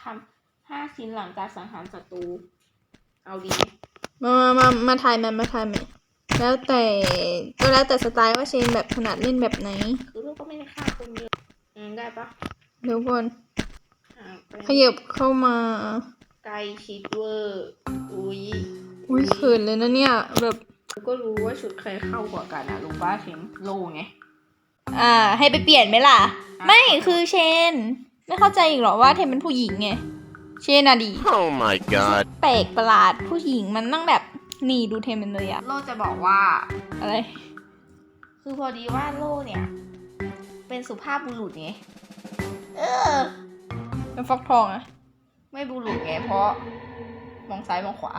คำห้าชิ้นหลังการสังหารศัตรู เอาดี มามามามาถ่ายมันมาถ่ายมันแล้วแต่ก็แล้วแต่สไตล์ว่าเชนแบบถนัดเล่นแบบไหน คือลูกก็ไม่ได้ฆ่าคนเยอะอืมได้ปะเดี๋ยวก่อนอ่าไปขยับเข้ามา ไกลชิดเวอร์ อุ้ยอุ้ยเขินเลยนะเนี่ย แบบ กูก็รู้ว่าชุดใครเข้ากว่ากันอะลุงป้าเข็มโลไง อ่า ให้ไปเปลี่ยนไหมล่ะ ไม่คือเชน ไม่เข้าใจอีกเหรอว่าเทมเป็นผู้หญิงไง เชนอะดี Oh my god. แปลกประหลาดผู้หญิงมันนั่งแบบนี่ดูเทมเป็นเลยอะโลจะบอกว่า อะไร คือพอดีว่าโลเนี่ย เป็นสุภาพบุรุษไง เออ เป็นฟอกทองอะไม่บุรุษไงเพราะ มองซ้ายมองขวา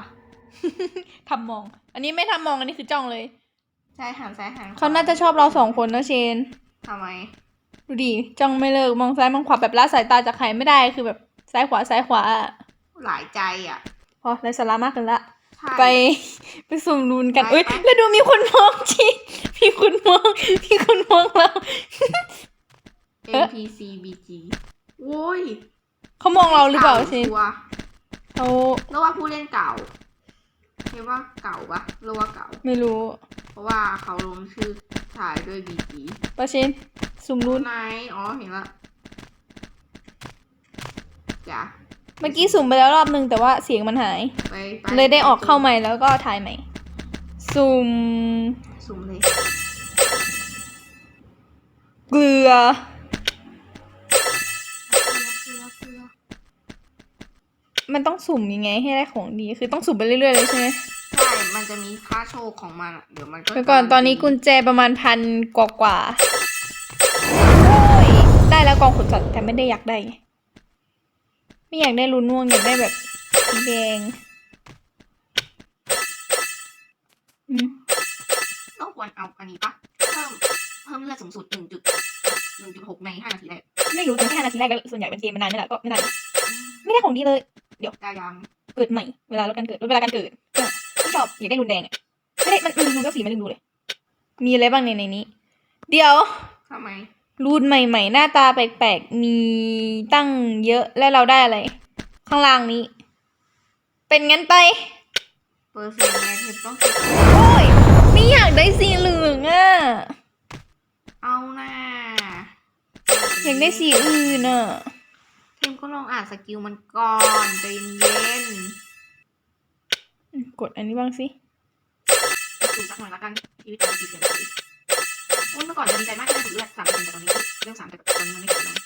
ทำมอง อันนี้ไม่ทำมองอันนี้คือจ้องเลย ใช่หันซ้ายหันขวเขาน่าจะชอบเราสองคนนะเชน ทำไม ดูดิจ้องไม่เลิกมองซ้ายมองขวาแบบละสายตาจากใครไม่ได้คือแบบซ้ายขวาซ้ายขวาอะหลายใจอะพอไรสาระมากกันละ ใช่ ไปไปสุ่มรุนกันไปเอ้ยไป แล้วดูมีคนมองจีมีคนมองมีคนมองเราเ NPC BG โว้ยเขามองเราหรือเปล่าเชนชัวร์เขา แล้วว่าผู้เล่นเก่า เรียกว่าเก่าปะเรียกว่าเก่า ไม่รู้เพราะว่าเขาลงชื่อถ่ายด้วย BG ปะเชนสุ่มรุนไหนอ๋อเห็นละจ้ะเมื่อกี้สุ่มไปแล้วรอบนึงแต่ว่าเสียงมันหาย ไปไปเลยได้ออกเข้าใหม่แล้วก็ถ่ายใหม่ สุ่มสุ่มเลย เกลือ มันต้องสุ่มยังไงให้ได้ของดี คือต้องสุ่มไปเรื่อยๆเลยใช่ไหมใช่ มันจะมีค่าโชคของมันอะเดี๋ยวมันก็เดี๋ยวก่อนตอนนี้กุญแจประมาณพันกว่ากว่าโอ้ยได้แล้วกองขนสัตว์แต่ไม่ได้อยากได้ไงไม่อยากได้รูน่วงอยากได้แบบสีแดงอืมต้องควรเอาอันนี้ปะเพิ่มเพิ่มเลือดสูงสุดหนึ่งจุดหนึ่งจุดหกในห้านาทีแรกไม่รู้แต่แค่นาทีแรกก็ส่วนใหญ่เป็นเกมมานานนี่แหละก็ไม่ได้ไม่ได้ของดีเลย กายังเกิดใหม่เวลาลดการเกิดลดเวลาการเกิดเนี่ยไม่ชอบอยากได้รุนแดงอะไม่ได้มันมันดูก็สีไม่ได้ดูเลย มีอะไรบ้างในในนี้ เดี๋ยวทำไมรูนใหม่ ๆ หน้าตาแปลกๆ มีตั้งเยอะและเราได้อะไร ข้างล่างนี้ เป็นงั้นไป เปอร์เซ็นต์ไงเทปต้องคิดโอ้ย ไม่อยากได้สีเหลืองอะเอาหน้าอยากได้สีอื่นอะเท มก็ลองอ่านสกิลมันก่อนใจเย็นอืมกดอันนี้บ้างสิๆสูงสักหน่อยละกันชีวิตการดีเกินไปอุ้ยเมื่อก่อนจะดีใจมากที่ได้ถูกเลือดสามเปอร์เซ็นต์แต่ตอนนี้เรื่องสามแต่ตอนนี้มันไม่ถูกแล้ว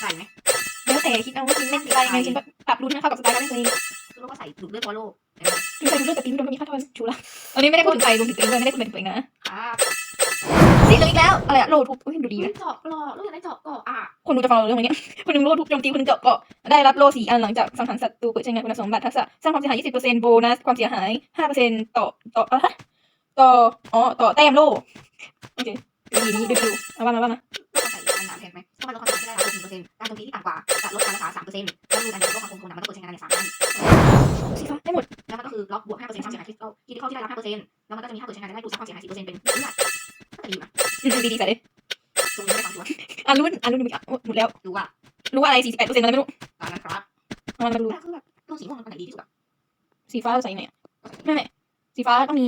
ใส่ไหมแล้วแต่คิดเอาว่าชิ้นเล่นสไตล์ยังไงชิ้นก็ปรับรูนให้เข้ากับสไตล์การเล่นตัวเอง ก็ใส่ถูกเลือดฟอลโล่ชิ้นใส่รูนเลือกแต่ปีนโดนก็มีค่าเท่าชูละอันนี้ไม่ได้พูดถึงใครรวมถึงตัวเองด้วยไม่ได้พูดถึงตัวเองนะครับสีเหลืองอีกแล้วอะไรอะโลทุบอุ้ยดูดีอุ้ยนะเจาะเกาะลูกอยากได้เจาะเกาะอะคนดูจะฟังเราเรื่องอะไรเงี้ยคนหนึ่งโลทุบโจมตีคนหนึ่งเจาะเกาะได้รับโลสี่อันหลังจากสังหารศัตรูเปิดใช้งานคุณสมบัติทักษะสร้างความเสียหาย 20%โบนัสความเสียหาย 5%ต่อต่ออะไรต่ออ๋อต่อแต้มโลโอเคดีดีดีดูเอาว่ามาว่ามา เราใส่อันหนาแทนไหมถ้ามันลดความเสี่ยงที่ได้รับหนึ่งเปอร์เซ็นต์การโจมตีที่ต่ำกว่าจะลดการรักษาสามเปอร์เซ็นต์แล้วดูอันไหนลดความคงทนมันต้องเปิดใช้งานในสามอันสีฟ้าได้หมด แล้วมันก็คือล็อกบวกห้าเปอร์เซ็นต์ความเสียหายคริสตัลที่เขาที่ได้รับห้าเปอร์เซ็นต์แล้วมันก็จะมีห้าเปอร์เซ็นต์การได้ดูซับความเสียหายสี่เปอร์เซ็นต์เป็นเลือดก็ดีนะอืมดีดีใส่เลยตรงนี้ไม่ฟังชัวอะรู้อะรู้ดีอะหมดแล้วดูว่ารู้ว่าอะไร48%อะไรไม่รู้ตามนั้นครับเอามาดูแล้คือแบบตัวสีม่วงมันไหนดีที่สุดอะสีฟ้าเราใส่ไหนอะไม่ไม่สีฟ้าต้องมี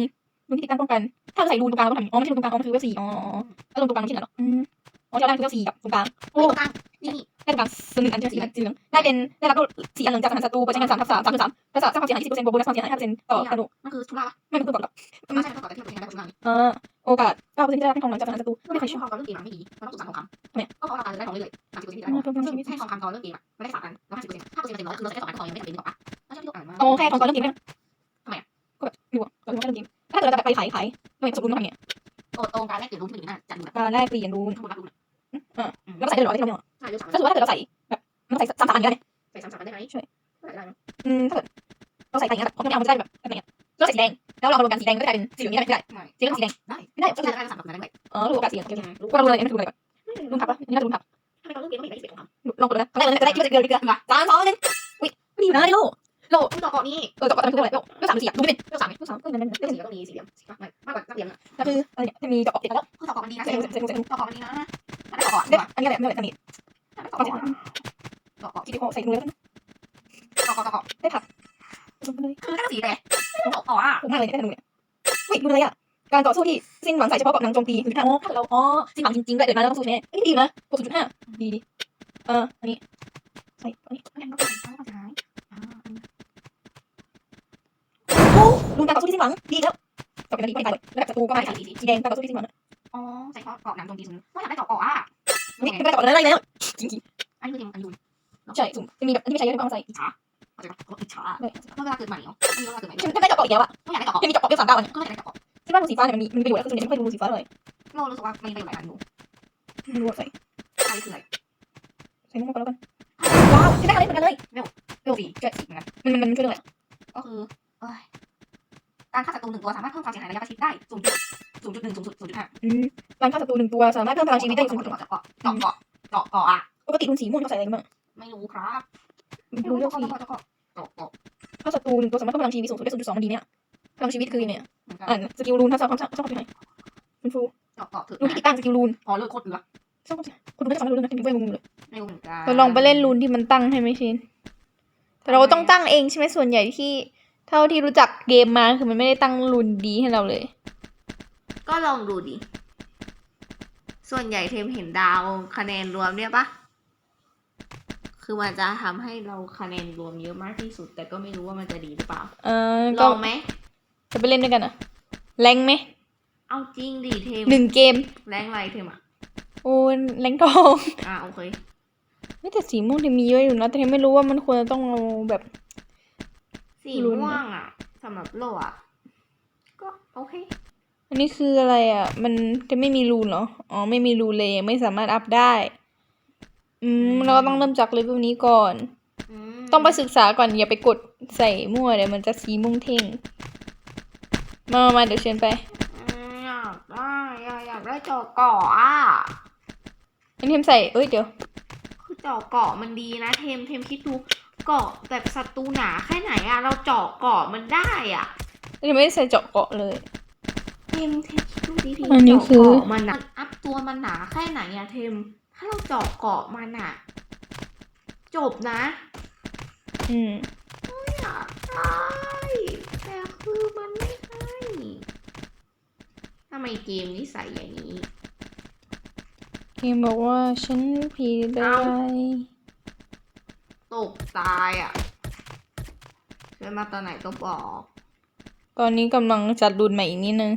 รูนที่ติดตั้งป้องกัน ถ้าเราใส่รูนตรงกลางเราต้องทำอ๋อไม่ใช่รูนตรงกลางอ๋อมันคือเวลสี่อ๋อถ้ารูนตรงกลางไม่ใช่เหรอ อืมอ๋อจะได้คือเวลสี่กับตรงกลางโอ้กลางนี่ได้ตรงกลางสนหนึ่งอันจะสีสีเหลืองได้เป็นได้รับโลสี่อันหลังจากสังหารศัตรูเปิดใช้งานสามทับสามสามคือสามทักษะสร้างความเสียหายยี่สิบเปอร์เซ็นต์บวกโบนัสความเสียหายห้าเปอร์เซ็นต์ต่อกระดูกมันคือทุล่าไม่เป็นตัวบอกหรอกไม่ใช่ต่อแต่ที่เราใช้งานได้ผลงานอ่าโอกาสเก้าเปอร์เซ็นต์ที่ได้รับทองหลังจากสังหารศัตรูไม่ไม่ใคใครรชอบบทองเรื่องเกมอะไม่ดีมันต้องสุดสามทองคำทำไมก็เขาะเราได้ทองเรื่อยๆสามสิบเปอร์เซ็นต์ที่ได้ทองให้ทองคำตอนเรื่องเกมอะไม่ได้สามอันแล้วห้าสิบเปอร์เซ็นต์ห้าเปอร์เซ็นต์เต็มร้อยคือเราใช้สองอันก็ทองยังไม่จำเป็นหรอกปะแล้วที่เราอ่านมาโอแค่ทองตอนเริ่มเกมไหมทำไมอะก็แบบอยู่อะตอนเริ่มเกมถ้าเกิดเราจะไปขายขายทำไมสบรณ์ต้องทำอย่างโอ้ตรงการแลกเปลี่ยนรูปที่อยู่หน้าจัดดูแบบการแลกเปลี่ยนรู แล้วก็ใส่ได้หรอที่เราเนี่ยใช่เรื่องสามถ้าสมมติว่าถ้าเกิดเราใส่แบบเราใส่สามสามอันก็ได้ใส่สามสามได้ไหมช่วยได้ได้อืมถ้าเกิดเราใส่ไปอย่างเงี้ยแบบเขาไม่เอามันจะได้แบบแบบไหนอะเราใส่สีแดงแล้วเราเอารวมกันสีแดงก็จะกลายเป็นสีเหลืองนี่ได้ไม่ได้ไม่สีเหลืองสีแดงได้ไม่ได้ก็ก็จะคือได้สามแบบนั้นได้อ๋อรูปโอกาสสีเหลืองรู้กูเราดูอะไรไม่ดูอะไรก่อนรูนผักปะนี่น่าจะรูนผักทำไมเราเรื่องเกมไม่ได้สิบเอ็ดของคำลองกดดูนะครั้งแรกเลยจะได้คิดว่าจะเกินหรือเกินสามสองหนึ่งอุ้ยไม่ดีอยู่นะได้โล โลต้องต่อเกาะนี้เออต่อต่อไปคืออะไรโลโลสามหรือสี่อะดูไม่เป็นเรื่องสามโลสามก็นั่นนั่นเรื่องสี่ก็ต้องมีสี่เหลี่ยมไม่มากกว่านักเรียนอะก็คืออะไรเนี่ยจะมีเจาะเด็กแล้วคือต่อเกาะมันดีนะเซ็งเซ็งเซ็งเซ็งต่อเกาะมันดีนะถ้าได้ต่อเกาะเด็กอันนี้แหละนี่แหละนี่ถ้าได้ต่อเกาะต่อเกาะคิดดิโอใส่มือแล้วเกาะเกาะเกาะได้ผักผสมกันเลยคือตั้งสีแต่เกาะเกาะอะถูกมากเลยเนี่ยได้ธนูเนี่ยอุ้ยดูอะไรอะการต่อสู้ที่สิ้นหวังใส่เฉพาะเกาะนางโจมตี0.5อ๋อถ้าเราอ๋อสิ้นหวังจริงๆด้วยเกิดมาแล้วต้องสู้แน่เอ้ยดีอยู่นะกด0.5ดีดีเอออันนี้ใส่อันนี้อันนี้ก็เป็นความเสียหาย โอ้รุนการต่อสู้ที่สิ้นหวังดีแล้วจบกันดีไม่ตายเลยระดับศัตรูก็มาสีสีแดงการต่อสู้ที่สิ้นหวังอ๋อใส่เกาะเกาะหนังโจมตีสูงว่าอยากได้เกาะเกาะอะนี่ไม่ได้ต่ออะไรแล้วจริงอันนี้คือเกมอันยูนๆใช่สุ่มจะมีแบบอันนี้ไม่ใช้เยอะก็เอาใส่อิจฉาเข้าใจปะเกาะอิจฉาเลยเมื่อเวลาเกิดใหม่เหรอเมื่อเวลาเกิดใหม่ฉันได้เจาะเกาะอีกแล้วอะก็อยากได้เกาะยังมีเจาะเกาะเพียงสามดาวเนี่ยก็อยากได้เกาะคิดว่ารูสีฟ้าเนี่ยมันมีมันมีประโยชน์แล้วคือส่วนใหญ่ไม่ค่อยดูรูสีฟ้าเลยโลรู้สึกว่ามันมีประโยชน์หลายอันอยู่ไม่รู้ว่าใส่ใช่คืออะไรใส่มั่วๆก็แล้วกันว้าวฉันได้อะไรเหมือนกันเลยเวลสี่เจ็ดสิบเหมือนกันมันมันมันช่วยด้วยก็คือเอ้ย การฆ่าศัตรูหนึ่งตัวสามารถเพิ่มความเสียหายระยะประชิดได้ศูนย์จุดศูนย์จุดหนึ่งศูนย์จุดศูนย์จุดห้าอืมการฆ่าศัตรูหนึ่งตัวสามารถเพิ่มพลังชีวิตได้สูงสุดเกาะเกาะเกาะเกาะเกาะเกาะอะปกติรูนสีม่วงเขาใส่อะไรกันบ้างไม่รู้ครับดูเรื่องเกาะสีเกาะเกาะเกาะเกาะถ้าศัตรูหนึ่งตัวสามารถเพิ่มพลังชีวิตสูงสุดได้ศูนย์จุดสองมันดีเนี่ยพลังชีวิตคือยังไงอะเหมือนกันอ่านสกิลรูนถ้าสร้างความสร้างความเสียหายคุณครูเกาะเกาะถือรูนที่ติดตั้งสกิลรูนพอเลิกโคตรเอือสร้างความเสียหายคนดูไม่สามารถรู้เรื่องนั้นเป็นเพื่อนงงเลยไม่รู้เหมือนกันเราลองไปเล่นรูนที่มันตั้งให้ไหมชินแต่เราต้องตั้งเองใช่ไหมส่วนใหญ่ที่ เท่าที่รู้จักเกมมาคือมันไม่ได้ตั้งรูนดีให้เราเลย ก็ลองดูดิ ส่วนใหญ่เทมเห็นดาวคะแนนรวมเนี่ยปะคือมันจะทำให้เราคะแนนรวมเยอะมากที่สุด แต่ก็ไม่รู้ว่ามันจะดีหรือเปล่า เออลก็องไหม จะไปเล่นด้วยกันอะแรงไหมเอาจริงดิเทมหนึ่งเกม แรงไรเทมอะ โอ้ยแรงทอง อะโอเค ไม่แต่สีม่วงเทมมีเยอะอยู่นะแต่เทมไม่รู้ว่ามันควรจะต้องเอาแบบ สีลุ้นม่วอะงอะสำหรับโลอะ ก็โอเค อันนี้คืออะไรอะ มันจะไม่มีรูนเหรออ๋อ ไม่มีรูนเลยไม่สามารถอัพได้ อืมเราก็ต้องเริ่มจากเลเวลนี้ก่อนอืมต้องไปศึกษาก่อนอย่าไปกดใส่มั่วเดี๋ยวมันจะสีม่วงเท่งมามามาเดี๋ยวเชิญไปอืมอยากได้อยากอยากได้เจาะเกาะอะอันนี้เทมใส่ เอ้ยเดี๋ยว คือเจาะเกาะมันดีนะเทมเทมคิดดู เกาะแบบศัตรูหนาแค่ไหนอะเราเจาะเกาะมันได้อะอันนี้ไม่ได้ใส่เจาะเกาะเลย เทมเทมคิดดูดิเทมอันนี้เจาะคือเกาะมันอะอัพตัวมันหนาแค่ไหนอะเทม ถ้าเราเจาะเกาะมันอะจบนะอืมอยากได้แต่คือมันไม่ให้ทำไมเกมนิสัยอย่างนี้ เกมบอกว่าฉันผิดไปเอ้า ตกตายอะเชิญมาตอนไหนก็บอก ตอนนี้กำลังจัดรูนใหม่อีกนิดนึง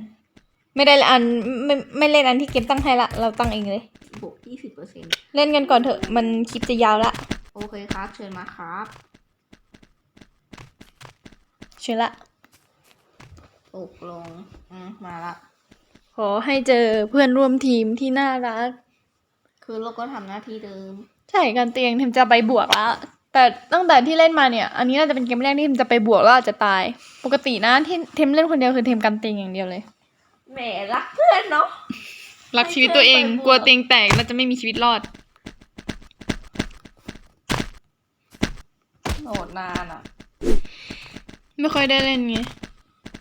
ไม่ได้อันไม่ไม่เล่นอันที่เกมตั้งให้ละ เราตั้งเองเลย บวกยี่สิบเปอร์เซ็นต์เล่นกันก่อนเถอะ มันคลิปจะยาวละ โอเคครับ เชิญมาครับ เชิญละตกลง อืมมาละ ขอให้เจอเพื่อนร่วมทีมที่น่ารัก คือเราก็ทำหน้าที่เดิม ใช่การเตียงเทมจะไปบวกแล้ว แต่ตั้งแต่ที่เล่นมาเนี่ย อันนี้น่าจะเป็นเกมแรกที่เทมจะไปบวกแล้วอาจจะตาย ปกตินะที่เทมเล่นคนเดียวคือเทมกันเตียงอย่างเดียวเลย แหมรักเพื่อนเนาะ รักชีวิตตัวเองไม่เคยไปบวกกลัวเตียงแตกแล้วจะไม่มีชีวิตรอด โหลดนานอะ ไม่ค่อยได้เล่นไง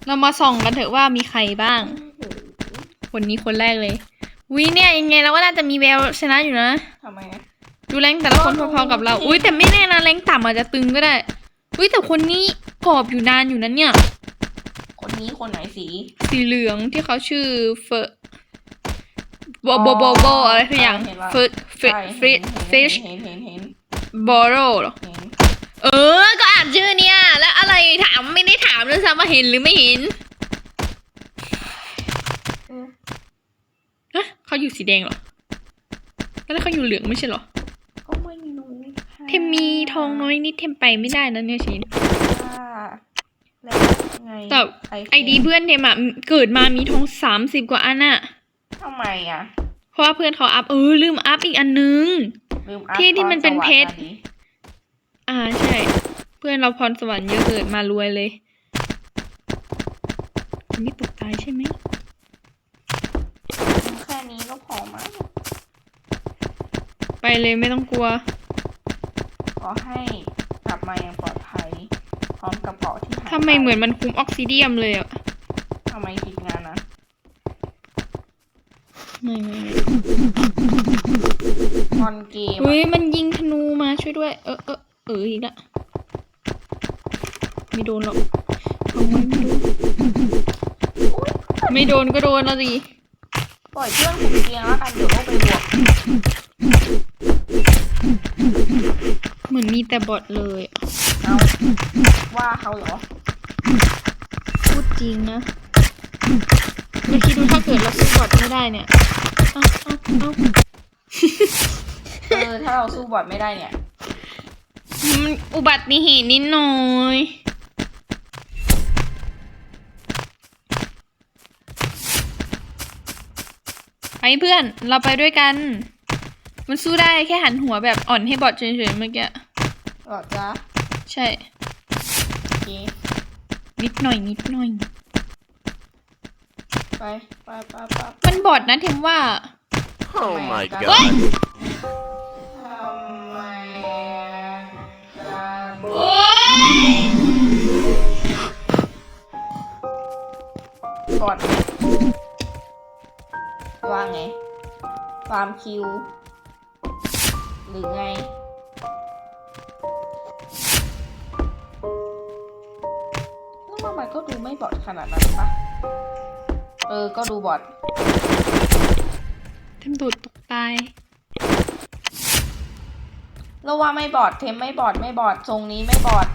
เรามาส่องกันเถอะว่ามีใครบ้าง คนนี้คนแรกเลยวิเนี่ยยังไงเราก็น่าจะมีแววชนะอยู่นะ ทำไมอะ ดูแรงแต่ละคนพอๆกับเรา อุ้ยแต่ไม่แน่นะแรงต่ำอาจจะตึงก็ได้ อุ้ยแต่คนนี้กรอบอยู่นานอยู่นั้นเนี่ย คนนี้คนไหนสี สีเหลืองที่เขาชื่อเฟอร์บอบอบอบออะไรสักอย่างเฟอร์เฟอร์ฟิชฟิชเห็นเห็นเห็นบอโรเหรอเห็นเออ ก็อ่านชื่อเนี่ย แล้วอะไรถามไม่ได้ถามเลยซ้ำว่าเห็นหรือไม่เห็นฮะเขาอยู่สีแดงเหรอ แล้วเขาอยู่เหลืองไม่ใช่เหรอก็ไม่รู้ค่ะ เทมมีทองน้อยนิดเทมไปไม่ได้นะเนี่ยชินค่ะแล้วไงแต่ใครไอดีเพื่อนเทมอะเกิดมามีทองสามสิบกว่าอันอะทำไมอะเพราะว่าเพื่อนเขาอัพเออลืมอัพอีกอันนึงลืมอัพที่ที่มันเป็นพรสวรรค์เพชรอันนี้อ่าใช่ เพื่อนเราพรสวรรค์เยอะเกิดมารวยเลยไม่ตกตายใช่ไหมแค่นี้ก็พอมั้งไปเลยไม่ต้องกลัวข อให้กลับมาอย่างปลอดภัย พร้อมกระเป๋าที่หายทำไมปเหมือนมันคุ้มออกซิเดียมเลยอะทำไมผิดงานนะไม่ไม่ไม่ตอนเกมเฮ้ยมันยิงธนูมาช่วยด้วย เออเออเอออีกละไม่โดนหรอกเอาไว้ไม่โดนไม่โดนก็โดนแล้วสิปล่อยเพื่อนคุมเตียงแล้วกันเดี๋ยวโลกไปบวกเห มือนมีแต่บอทเลยเอาว่าเขาเหรอ พูดจริงนะไม่คิดดูถ้าเกิดเราสู้บอทไม่ได้เนี่ยเอาเอาเอาเออถ้าเราสู้บอดไม่ได้เนี่ย มันอุบัติเหตุนิดหน่อยไปเพื่อนเราไปด้วยกัน มันสู้ได้แค่หันหัวแบบอ่อนให้บอทเฉยๆเมื่อกี้ หรอจ๊ะใช่ โอเคนิดหน่อยนิดหน่อย ไปไปไปไปมันบอทนะเทมว่า Oh my God. god. ทำไมกดว่าไงฟาร์มคิว หรือไง แล้วว่ามันก็ดูไม่บอดขนาดนั้นปะเออ ก็ดูบอดเทมโดดตกตายเราว่าไม่บอดเทมไม่บอดไม่บอดทรงนี้ไม่บอด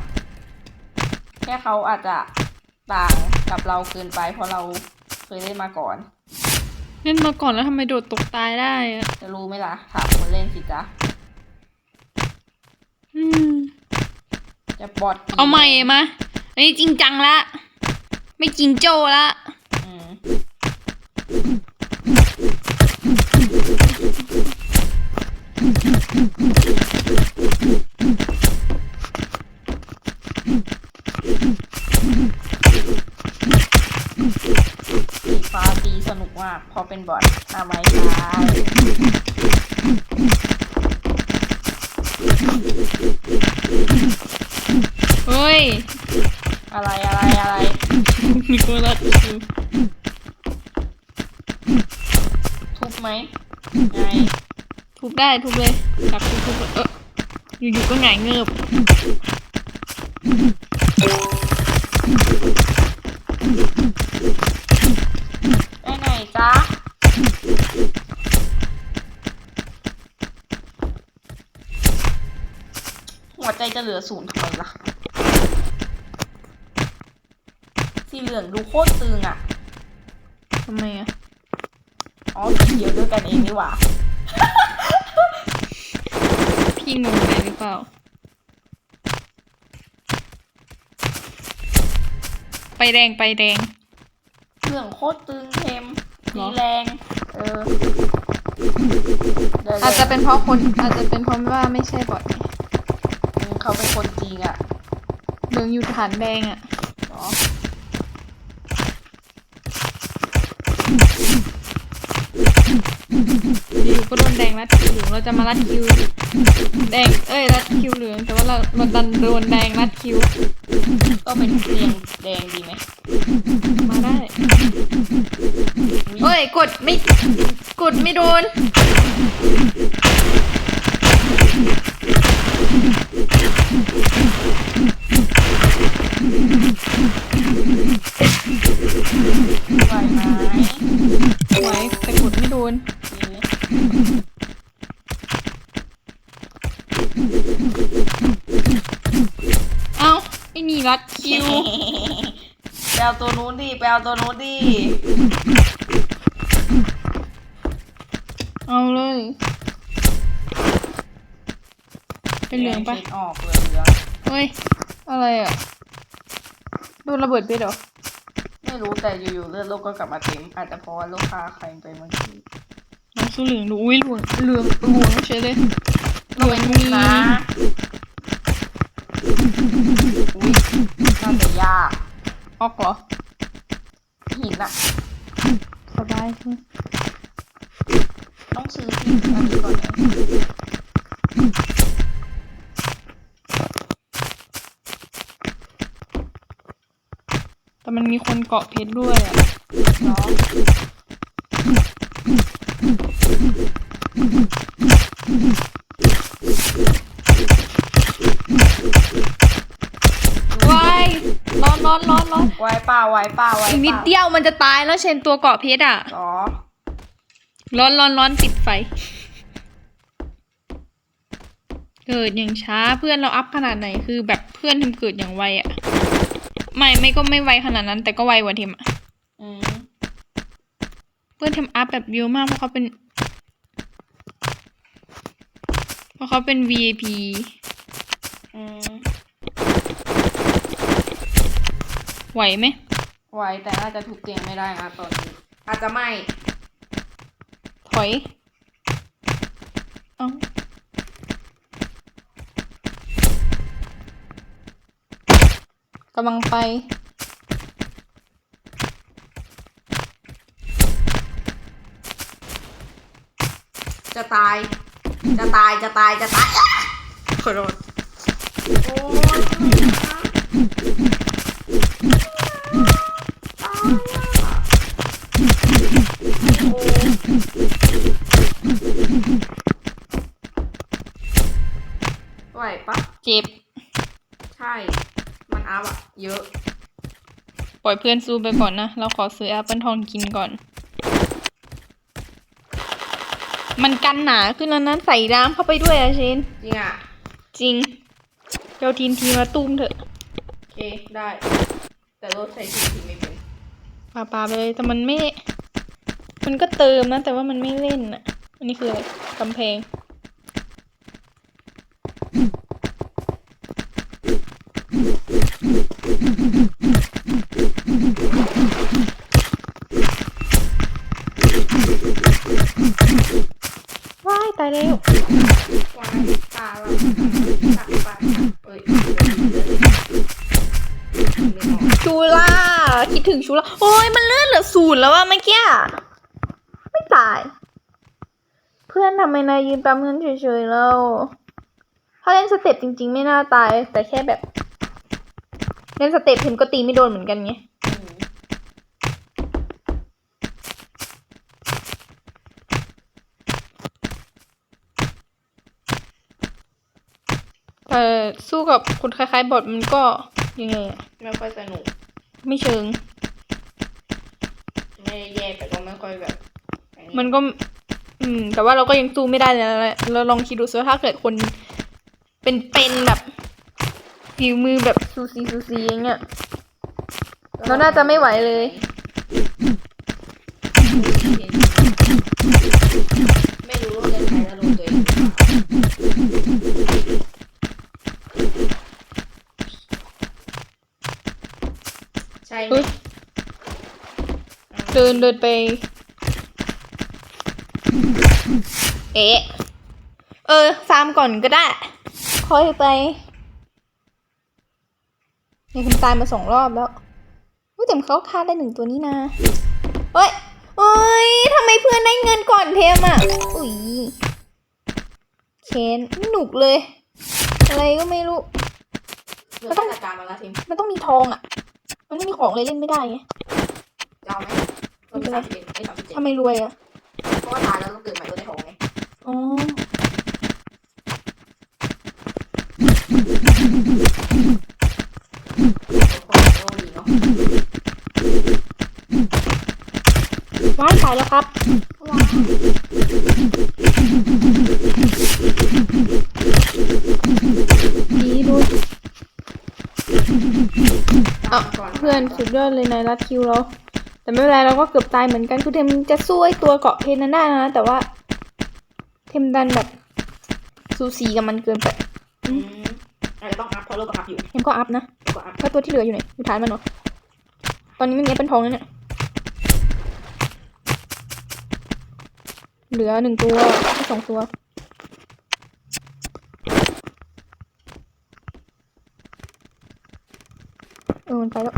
แค่เขาอาจจะต่างกับเราเกินไป เพราะเราเคยเล่นมาก่อน เล่นมาก่อนแล้วทำไมโดดตกตายได้อะจะรู้ไหมล่ะถามคนเล่นสิจ๊ะ อืม จะบอดกี่เอาใหม่มาอันนี้จริงจังละ ไม่จริงโจ้ละอืมสีฟ้าตีสนุกมากเพอเป็นบอดทำไมคะเฮ้ย อะไรอะไรอะไร มีคนรักอยู่ทุบไหมไงทุบได้ทุบเลยจับทุบทุบเอออยู่ๆก็หงายเงือบไปไหนจ๊ะหัวใจจะเหลือศูนย์ทำไมล่ะ สี เหลืองดูโคตรตึงอะทำไมอะอ๋อสีเขียวด้วยกันเองนี่หว่า พี่งงอะไรหรือเปล่า ไปแดงไปแดง เหลืองโคตรตึงเทมเหรสีอ แรงเออเดี๋ยวอาจจะเป็นเพราะคนอาจจะเป็นเพราะว่าไม่ใช่บอทไงอืมเขาเป็นคนจริงอะ เหลืองอยู่ฐานแดงอะ เนาะ อยู่ ก็โดนแดงรัดคิวเหลืองเราจะมารัดคิวแดงเอ้ยรัดคิวเหลืองแต่ว่าเราเราดันโดนแดงรัดคิว ก็เป็นเรียงแดงดีไหมมาได้เอ้ยกดไม่กดไม่โดน เอาตัวนู้นดิไปเอาตัวนู้นดิเอาเลยเป็นเหลืองปะแดคิดออกเหลืองเหลืองเฮ้ย อะไรอะ โดนระเบิดไปเหรอ ไม่รู้แต่อยู่ๆเลือดโลกก็กลับมาเต็ม อาจจะเพราะว่าลูกค้าใครไปเมื่อกี้ลองสู้เหลืองดูอุ้ยเหลืองเหลืองเหลืองเฉยเลยเหลืองมีนะอุ้ยน่าจะยาก ออกเหรอหินอะสบายคือต้องซื้อที่อันนี้ก่อนนะแต่มันมีคนเกาะเพชรด้วยอะเนาะ ว้ายร้อนร้อนร้อนไว้เปล่าไว้เปล่าไว้อีกนิดเปล่าเดียวมันจะตายแล้วเชนตัวเกาะเพชรอะอ๋อร้อนร้อนร้อนปิดไฟ เกิดอย่างช้าเพื่อนเราอัพขนาดไหนคือ แบบเพื่อนทำเกิดอย่างไวอะ ไม่ไม่ก็ไม่ไวขนาดนั้น แต่ก็ไวกว่าเทมอะอืมเพื่อนทำอัพแบบเยอะมากเพราะเขาเป็นเพราะเขาเป็น VIP อืม ไหวไหมไว้แต่น่าจะทุบเตียงไม่ได้นะตอนนี้ อาจจะไม่ ถอย เอากำลังไป จะตาย จะตาย จะตาย จะตายอะขอโทษโอ้ ปล่อยเพื่อนสู้ไปก่อนนะ เราขอซื้อแอปเปิลทองกินก่อน มันกันหนาขึ้นแล้วนั้นใส่น้ำเข้าไปด้วยอะเชนจริงอะจริงเจ้าทีนทีมาตุ้มเถอะ โอเค ได้ แต่รถใส่สีทีไม่เป็นปาปาไปเลย แต่มันไม่ มันก็เติมนะ แต่ว่ามันไม่เล่นอะอันนี้คืออะไรกำแพง ว้ายตายแล้ว วายตาเราตักไปเอ้ยไม่ออก ชูล่า คิด ถึงชูล่าโอ้ยมันเลื่อนเหลือศูนย์แล้วอะเมื่อกี้อะไม่ตาย เพื่อนทำไมนายยืนปั๊มเงินเฉยๆแล้ว ถ้าเล่นสเต็ปจริง ๆ ไม่น่าตาย แต่แค่แบบ เล่นสเต็ปเห็นก็ตีไม่โดนเหมือนกันไงอืมแต่สู้กับคนคล้ายๆบอทมันก็ยังไงอะ ไม่ค่อยสนุก ไม่เชิง ไม่ได้แย่แต่ก็ไม่ค่อยแบบอัมันก็ อืม แต่ว่าเราก็ยังสู้ไม่ได้เลยนะเราลองคิดดูซิว่าถ้าเกิดคน เป็นเป็นแบบฝีมือแบบซูซีซูซีอย่างเงี้ย เราน่าจะไม่ไหวเลย ไม่รู้ว่าจะใช้อารมณ์ตัวเองหรือเปล่าใช่ไหม เฮ้ย เดินเดินไป เอ๊ะ เออ ฟาร์มก่อนก็ได้ ค่อยไปเนี่ยคุณตายมาสองรอบแล้วอุ้ยแต่เขาฆ่าได้หนึ่งตัวนี้นะเฮ้ยเอ้ยทำไมเพื่อนได้เงินก่อนเทมอะ อุ้ยเชนไม่หนุกเลย อะไรก็ไม่รู้เดี๋ยวต้องจัดการมาละทีมมันต้องมีทองอะ มันไม่มีของเลยเล่นไม่ได้ไงจะเอาไหม เรามีสามสิบเอ็ดไอ้สามสิบเจ็ดทำไมรวยอะ เพราะว่าตายแล้วต้องเกิดใหม่ตัวได้ทองไงอ๋อ โอ้ดีเนาะว้ายตายแล้วครับ ดีดูอะก่อนเพื่อนสุดยอดเลยนายรัดคิวเรา แต่ไม่เป็นไรเราก็เกือบตายเหมือนกันคือเทมจะสู้ไอ้ตัวเกาะเพนนั้นได้นะแต่ว่า เทมดันแบบสูสีกับมันเกินไปอืมอาจจะต้องอัพเพราะโลกก็อัพอยู่เทมก็อัพนะก็อัพแล้วตัวที่เหลืออยู่ไหนอยู่ฐานมันเหรอตอนนี้ไม่มีแอปเปิลทองแล้วเนี่ยเหลือหนึ่งตัวไม่สองตัวเออมันไปแล้ว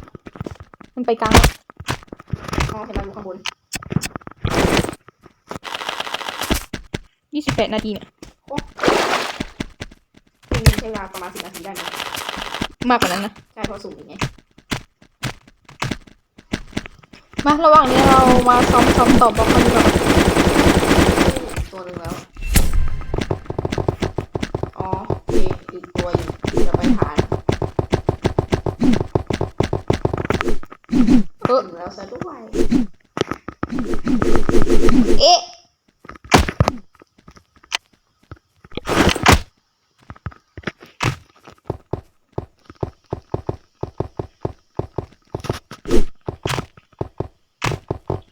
มันไปกลางแล้วอ๋อ เห็นเราอยู่ข้างบนยี่สิบแปดนาทีเนี่ยซึ่งใช้เวลาประมาณสิบนาทีได้ไหมมากกว่านั้นนะ ใช่เพราะสูงอย่างไงมาระหว่างนี้เรามาซ้อมซ้อมตอบบล็อกกันดีกว่าตัวหนึ่งแล้ว เราซะด้วย เอ๊ะ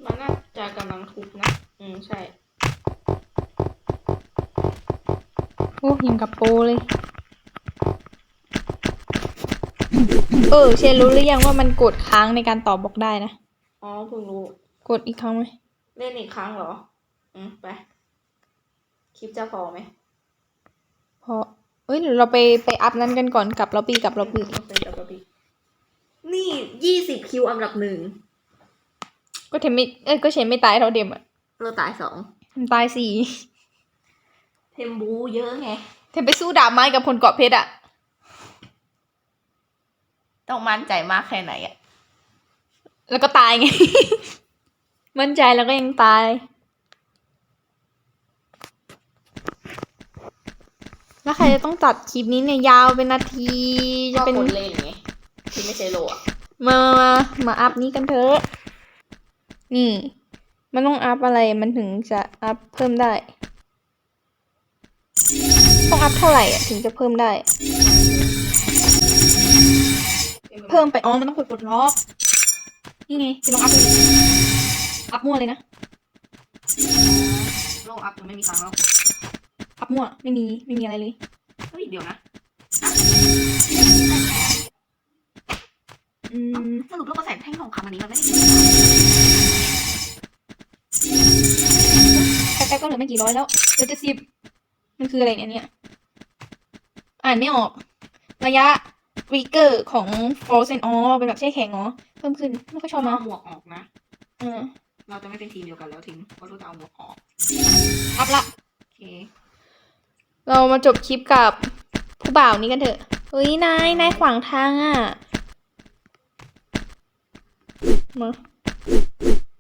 มันน่าจะกำลังทุบนะ อืม ใช่ โอ้ยังกับโปเลย เออ เชนรู้หรือยังว่ามันกดค้างในการตอบบล็อกได้นะ อ๋อเพิ่งรู้ กดอีกครั้งไหมเล่นอีกครั้งเหรอ อืมไป คลิปจะพอไหม พอ เอ้ยเดี๋ยวเราไปไปอัพนั้นกันก่อนกับล็อบบี้กับล็อบบี้โอเคจับกระบี่นี่ยี่สิบคิวอันดับหนึ่ง ก็เทมไม่เอ้ยก็เชนไม่ตายเท่าเดมอะเราตายสองมันตายสี่เทมบูเยอะไง เทมไปสู้ดาบไม้กับคนเกาะเพชรอะต้องมั่นใจมากแค่ไหนอะ แล้วก็ตายไง มั่นใจแล้วก็ยังตาย แล้วใครจะต้องตัดคลิปนี้เนี่ยยาวเป็นนาที จะก็เป็นคนเล่นไงที่ไม่ใช่โลอะมามามา มาอัพนี้กันเถอะ นี่ มันต้องอัพอะไรมันถึงจะอัพเพิ่มได้ ต้องอัพเท่าไหร่อะถึงจะเพิ่มได้ เพิ่มไปอ๋อมันต้องกดกดล็อก นี่ไงจะลองอัพเลยอัพมั่วเลยนะโลอัพยังไม่มีตังค์แล้วอัพมั่วไม่มีไม่มีอะไรเลยเฮ้ยเดี๋ยวนะอืมสรุปโลกกระแสแท่งทองคำอันนี้มันไม่ได้แค่ก็เหลือไม่กี่ร้อยแล้วเหลือจะสิบมันคืออะไรเนี่ยเนี่ยอ่านไม่ออก ระยะรีเกอร์ของ Frozen อ๋อเป็นแบบแช่แข็งอ๋อ เพิ่มขึ้นไม่ค่อยชอบนะเอาหมวกออกนะอืมเราจะไม่เป็นทีมเดียวกันแล้วทิ้งเพราะเราจะเอาหมวกออกอัพละโอเค เรามาจบคลิปกับผู้บ่าวนี้กันเถอะเฮ้ยนายนายขวางทางอะมา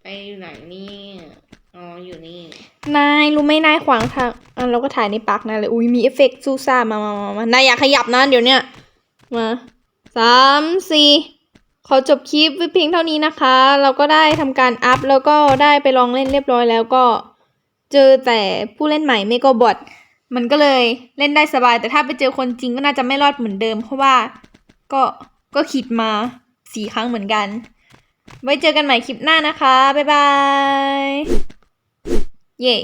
ไปอยู่ไหนนี่อ๋ออยู่นี่ นายรู้ไหมนายขวางทางอะเราก็ถ่ายในปากนายเลยอุ้ยมีเอฟเฟกต์ซูซ่ามามามามานายอย่าขยับนะเดี๋ยวเนี้ยมาสามสี่ ขอจบคลิปไว้เพียงเท่านี้นะคะ เราก็ได้ทำการอัพแล้วก็ได้ไปลองเล่นเรียบร้อยแล้วก็เจอแต่ผู้เล่นใหม่ไม่ก็บอทมันก็เลยเล่นได้สบาย แต่ถ้าไปเจอคนจริงก็น่าจะไม่รอดเหมือนเดิม เพราะว่าก็ก็คิดมาสี่ครั้งเหมือนกัน ไว้เจอกันใหม่คลิปหน้านะคะ บ๊ายบาย เย่